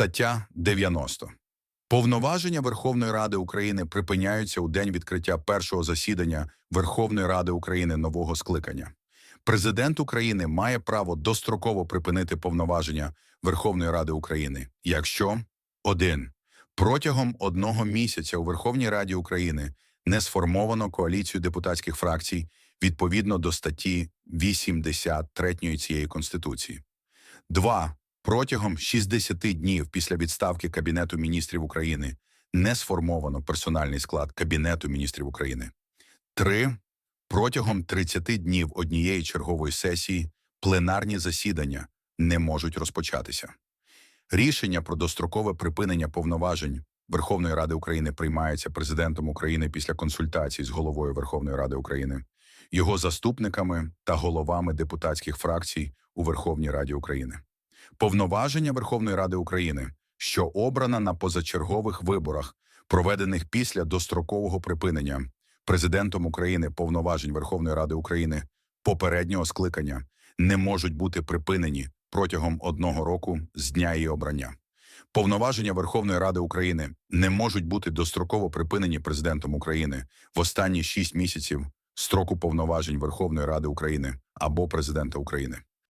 Стаття 90. Повноваження Верховної Ради України припиняються у день відкриття першого засідання Верховної Ради України нового скликання. Президент України має право достроково припинити повноваження Верховної Ради України, якщо 1. Протягом одного місяця у Верховній Раді України не сформовано коаліцію депутатських фракцій відповідно до статті 83 цієї Конституції. 2. Протягом 60 днів після відставки Кабінету міністрів України не сформовано персональний склад Кабінету міністрів України. 3. Протягом 30 днів однієї чергової сесії пленарні засідання не можуть розпочатися. Рішення про дострокове припинення повноважень Верховної Ради України приймається президентом України після консультацій з головою Верховної Ради України, його заступниками та головами депутатських фракцій у Верховній Раді України. Повноваження Верховної Ради України, що обрана на позачергових виборах, проведених після дострокового припинення президентом України повноважень Верховної Ради України попереднього скликання, не можуть бути припинені протягом одного року з дня її обрання. Повноваження Верховної Ради України не можуть бути достроково припинені президентом України в останні шість місяців строку повноважень Верховної Ради України або президента України.